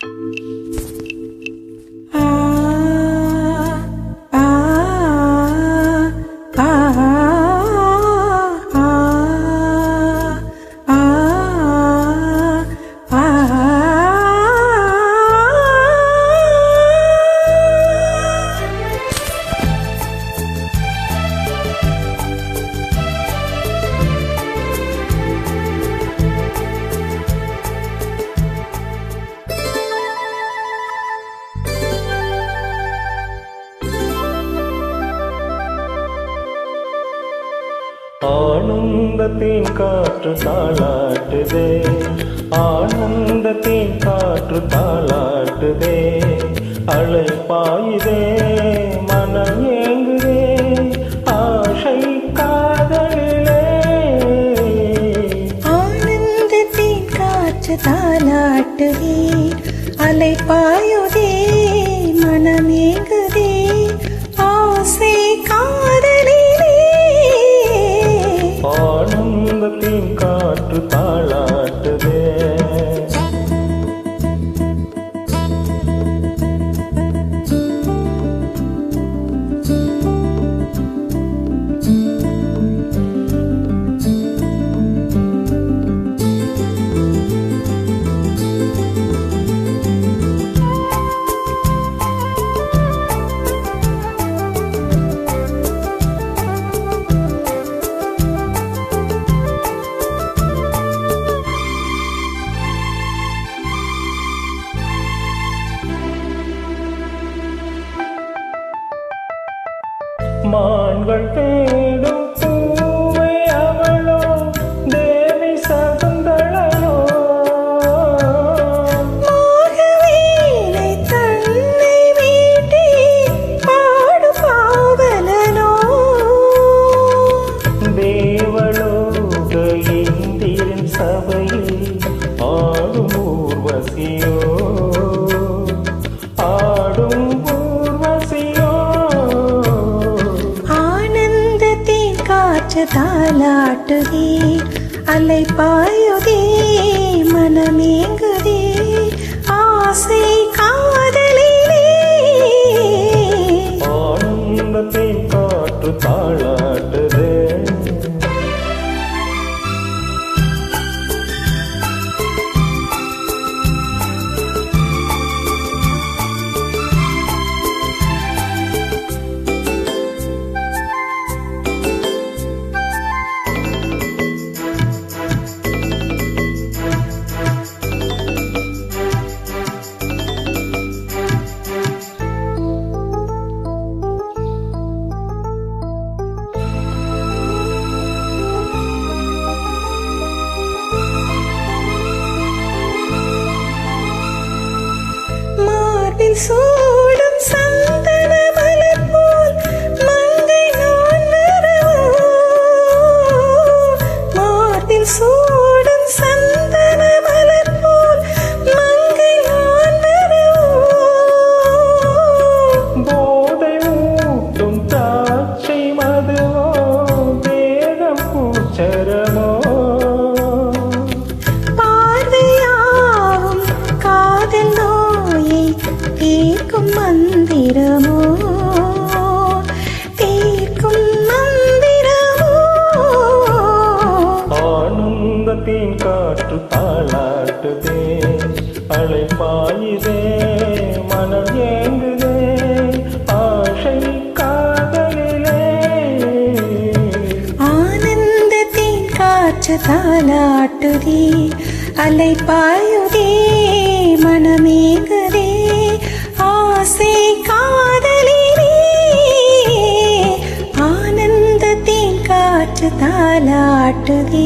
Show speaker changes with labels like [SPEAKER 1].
[SPEAKER 1] Thank you. ஆனந்தத்தின் காற்று தாளாட்டுதே ஆனந்தத்தின் காற்று தாளாட்டுதே. அழைப்பாயுதே பாயுதே மனம் ஏங்குதே ஆசை காதலே
[SPEAKER 2] ஆனந்தத்தின் காற்று
[SPEAKER 1] தாளாட்டுதே அலைப்பாயுதே
[SPEAKER 2] மனமேங்கு மான்கள் தாலாட்டுதே அலை பாயுதே மனமேங்குதே ஆசை சூடும் சந்தன மலர் போல் மங்கை நான் வரவோ மார்பில் சூடும் சந்தன மலர் போல் மங்கை நான் வரவோ
[SPEAKER 1] போதை ஊட்டும் தாட்சை மதுவோ? தேகம் பூச்சரமோ ஆனந்தத்தின் காற்று தாளாட்டுதே அலை மனம் ஏங்குதே ஆசை காதலிலே.
[SPEAKER 2] ஆனந்தத்தின் காற்று தாளாட்டுதே அலைப்பாயுதே மனமேங்குதே च तानाटवी